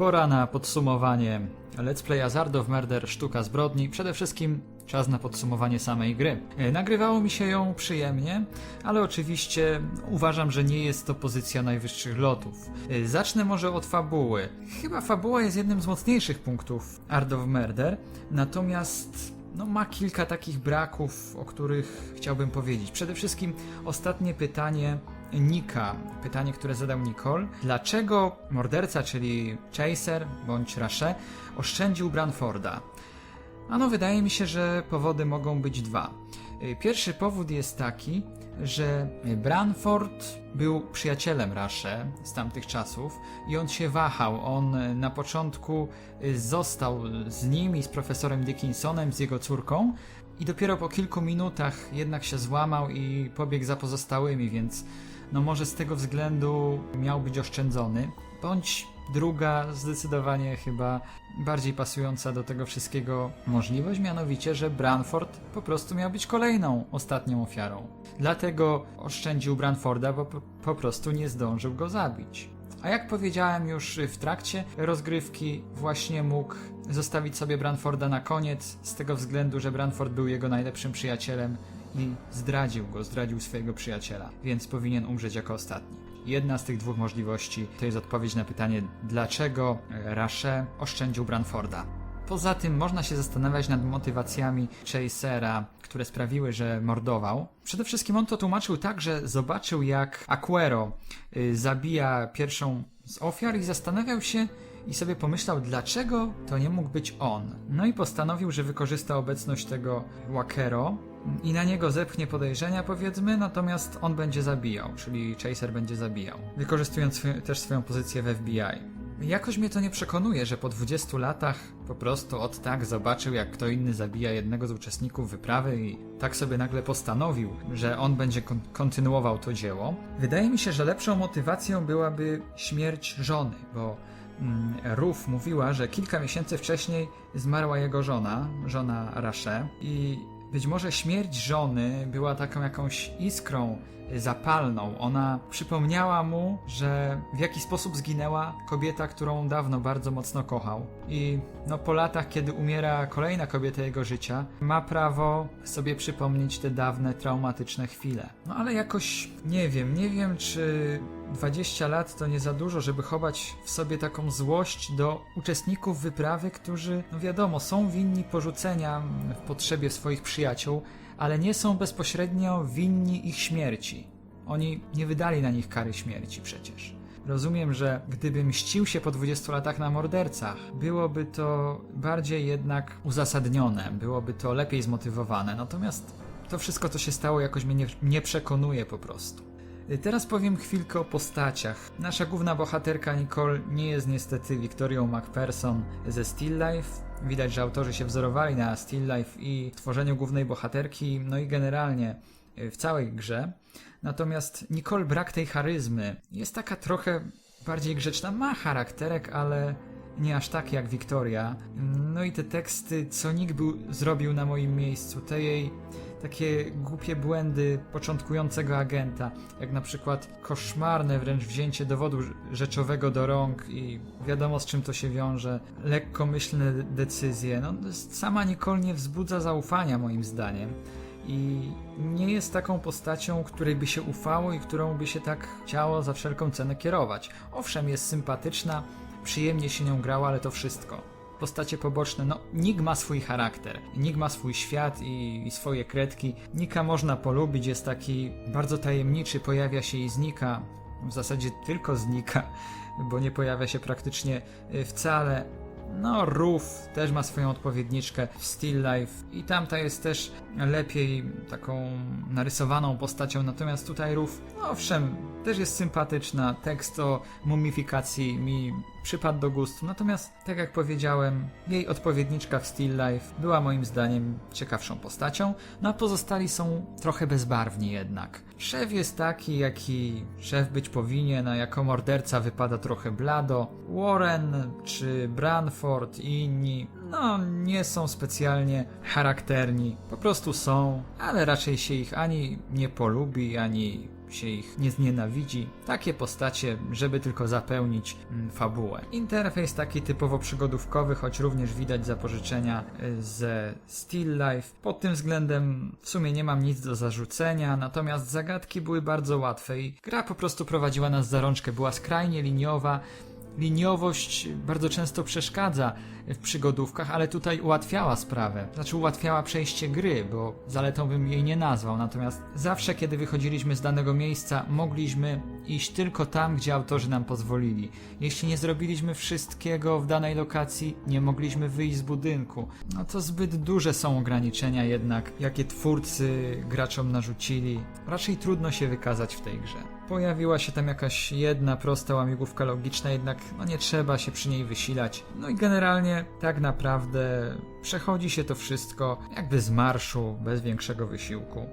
Pora na podsumowanie Let's Play Hazard of Murder Sztuka Zbrodni. Przede wszystkim czas na podsumowanie samej gry. E, Nagrywało mi się ją przyjemnie, ale oczywiście uważam, że nie jest to pozycja najwyższych lotów. E, Zacznę może od fabuły. Chyba fabuła jest jednym z mocniejszych punktów Art of Murder, natomiast no, ma kilka takich braków, o których chciałbym powiedzieć. Przede wszystkim ostatnie pytanie Nika, pytanie, które zadał Nicole. Dlaczego morderca, czyli Chaser bądź Rasze, oszczędził Branforda? Ano, wydaje mi się, że powody mogą być dwa. Pierwszy powód jest taki, że Branford był przyjacielem Rasze z tamtych czasów i on się wahał. On na początku został z nim i z profesorem Dickinsonem, z jego córką i dopiero po kilku minutach jednak się złamał i pobiegł za pozostałymi, więc no może z tego względu miał być oszczędzony. Bądź druga, zdecydowanie chyba bardziej pasująca do tego wszystkiego możliwość, mianowicie, że Branford po prostu miał być kolejną, ostatnią ofiarą. Dlatego oszczędził Branforda, bo po, prostu nie zdążył go zabić. A jak powiedziałem już w trakcie rozgrywki, właśnie mógł zostawić sobie Branforda na koniec, z tego względu, że Branford był jego najlepszym przyjacielem zdradził go, zdradził swojego przyjaciela, więc powinien umrzeć jako ostatni. Jedna z tych dwóch możliwości to jest odpowiedź na pytanie, dlaczego Rasze oszczędził Branforda. Poza tym można się zastanawiać nad motywacjami Chasera, które sprawiły, że mordował. Przede wszystkim on to tłumaczył tak, że zobaczył jak Aquero y, zabija pierwszą z ofiar i zastanawiał się i sobie pomyślał, dlaczego to nie mógł być on. No i postanowił, że wykorzysta obecność tego Wakero i na niego zepchnie podejrzenia, powiedzmy, natomiast on będzie zabijał, czyli Chaser będzie zabijał, wykorzystując swy- też swoją pozycję w FBI. Jakoś mnie to nie przekonuje, że po 20 latach po prostu od tak zobaczył, jak kto inny zabija jednego z uczestników wyprawy i tak sobie nagle postanowił, że on będzie kon- kontynuował to dzieło. Wydaje mi się, że lepszą motywacją byłaby śmierć żony, bo Ruf mówiła, że kilka miesięcy wcześniej zmarła jego żona, żona Rasze i być może śmierć żony była taką jakąś iskrą zapalną. Ona przypomniała mu, że w jaki sposób zginęła kobieta, którą dawno bardzo mocno kochał. I no po latach, kiedy umiera kolejna kobieta jego życia, ma prawo sobie przypomnieć te dawne, traumatyczne chwile. No ale jakoś nie wiem, nie wiem czy 20 lat to nie za dużo, żeby chować w sobie taką złość do uczestników wyprawy, którzy, no wiadomo, są winni porzucenia w potrzebie swoich przyjaciół, ale nie są bezpośrednio winni ich śmierci. Oni nie wydali na nich kary śmierci przecież. Rozumiem, że gdyby mścił się po 20 latach na mordercach, byłoby to bardziej jednak uzasadnione, byłoby to lepiej zmotywowane. Natomiast to wszystko, co się stało, jakoś mnie nie, nie przekonuje po prostu. Teraz powiem chwilkę o postaciach. Nasza główna bohaterka Nicole nie jest niestety Victorią McPherson ze Still Life. Widać, że autorzy się wzorowali na Still Life i tworzeniu głównej bohaterki, no i generalnie y, w całej grze. Natomiast Nicole brak tej charyzmy. Jest taka trochę bardziej grzeczna, ma charakterek, ale nie aż tak jak Victoria. No i te teksty, co nikt był, zrobił na moim miejscu, te jej takie głupie błędy początkującego agenta, jak na przykład koszmarne wręcz wzięcie dowodu rzeczowego do rąk i wiadomo z czym to się wiąże, lekkomyślne decyzje. No, sama Nicole nie wzbudza zaufania moim zdaniem i nie jest taką postacią, której by się ufało i którą by się tak chciało za wszelką cenę kierować. Owszem, jest sympatyczna, przyjemnie się nią grało, ale to wszystko. Postacie poboczne, no Nick ma swój charakter, Nick ma swój świat i, i swoje kredki. Nika można polubić, jest taki bardzo tajemniczy, pojawia się i znika, w zasadzie tylko znika, bo nie pojawia się praktycznie y, wcale. No, Roof też ma swoją odpowiedniczkę w Still Life i tamta jest też lepiej taką narysowaną postacią, natomiast tutaj Roof, no owszem, też jest sympatyczna, tekst o mumifikacji mi przypadł do gustu, natomiast tak jak powiedziałem, jej odpowiedniczka w Still Life była moim zdaniem ciekawszą postacią, no a pozostali są trochę bezbarwni jednak. Szef jest taki, jaki szef być powinien, a jako morderca wypada trochę blado. Warren czy Branford i inni, no nie są specjalnie charakterni, po prostu są, ale raczej się ich ani nie polubi, ani się ich nie znienawidzi. Takie postacie, żeby tylko zapełnić mm, fabułę. Interfejs taki typowo przygodówkowy, choć również widać zapożyczenia y, ze Still Life. Pod tym względem w sumie nie mam nic do zarzucenia, natomiast zagadki były bardzo łatwe i gra po prostu prowadziła nas za rączkę. Była skrajnie liniowa, liniowość bardzo często przeszkadza w przygodówkach, ale tutaj ułatwiała sprawę. Znaczy ułatwiała przejście gry, bo zaletą bym jej nie nazwał. Natomiast zawsze, kiedy wychodziliśmy z danego miejsca, mogliśmy iść tylko tam, gdzie autorzy nam pozwolili. Jeśli nie zrobiliśmy wszystkiego w danej lokacji, nie mogliśmy wyjść z budynku. No to zbyt duże są ograniczenia jednak, jakie twórcy graczom narzucili. Raczej trudno się wykazać w tej grze. Pojawiła się tam jakaś jedna prosta łamigłówka logiczna, jednak no nie trzeba się przy niej wysilać. No i generalnie tak naprawdę przechodzi się to wszystko jakby z marszu, bez większego wysiłku.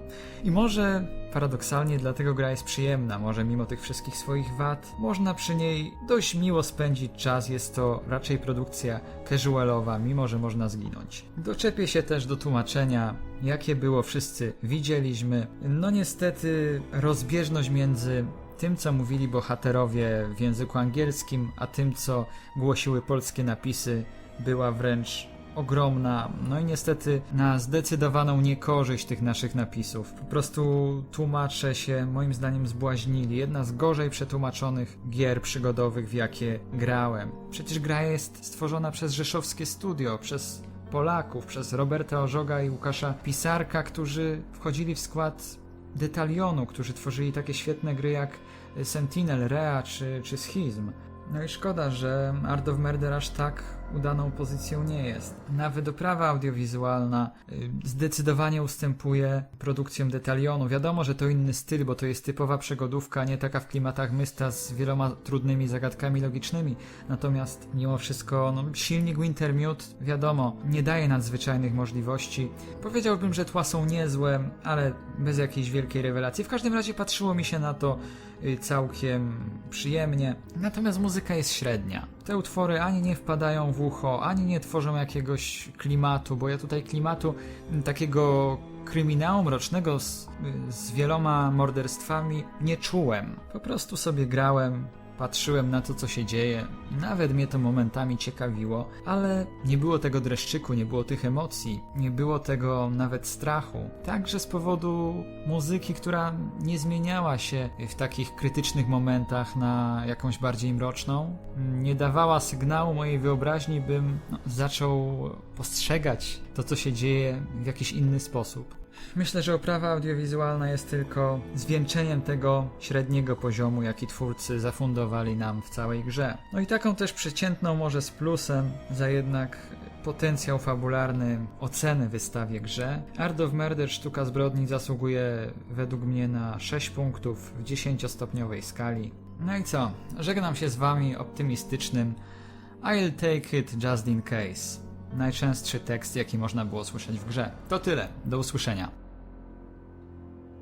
I może paradoksalnie dlatego gra jest przyjemna, może mimo tych wszystkich swoich wad, można przy niej dość miło spędzić czas, jest to raczej produkcja casualowa, mimo że można zginąć. Doczepię się też do tłumaczenia, jakie było wszyscy widzieliśmy. No niestety rozbieżność między tym, co mówili bohaterowie w języku angielskim, a tym, co głosiły polskie napisy, była wręcz ogromna. No i niestety na zdecydowaną niekorzyść tych naszych napisów. Po prostu tłumacze się moim zdaniem zbłaźnili. Jedna z gorzej przetłumaczonych gier przygodowych, w jakie grałem. Przecież gra jest stworzona przez rzeszowskie studio, przez Polaków, przez Roberta Ożoga i Łukasza Pisarka, którzy wchodzili w skład Detalionu, którzy tworzyli takie świetne gry jak Sentinel, Rea czy, czy Schizm. No i szkoda, że Art of Murder aż tak udaną pozycją nie jest. Nawet oprawa audiowizualna y, zdecydowanie ustępuje produkcjom Detalionu. Wiadomo, że to inny styl, bo to jest typowa przygodówka, nie taka w klimatach Mysta z wieloma trudnymi zagadkami logicznymi. Natomiast mimo wszystko no, silnik Wintermute, wiadomo, nie daje nadzwyczajnych możliwości. Powiedziałbym, że tła są niezłe, ale bez jakiejś wielkiej rewelacji. W każdym razie patrzyło mi się na to y, całkiem przyjemnie. Natomiast muzyka jest średnia. Te utwory ani nie wpadają w ucho, ani nie tworzą jakiegoś klimatu, bo ja tutaj klimatu takiego kryminału mrocznego z, z wieloma morderstwami nie czułem. Po prostu sobie grałem, patrzyłem na to, co się dzieje. Nawet mnie to momentami ciekawiło, ale nie było tego dreszczyku, nie było tych emocji, nie było tego nawet strachu. Także z powodu muzyki, która nie zmieniała się w takich krytycznych momentach na jakąś bardziej mroczną, nie dawała sygnału mojej wyobraźni, bym no, zaczął postrzegać to, co się dzieje w jakiś inny sposób. Myślę, że oprawa audiowizualna jest tylko zwieńczeniem tego średniego poziomu, jaki twórcy zafundowali nam w całej grze. No i taką też przeciętną może z plusem za jednak potencjał fabularny oceny wystawię grze. Art of Murder Sztuka Zbrodni zasługuje według mnie na 6 punktów w 10-stopniowej skali. No i co? Żegnam się z wami optymistycznym I'll take it just in case najczęstszy tekst, jaki można było słyszeć w grze. To tyle, do usłyszenia.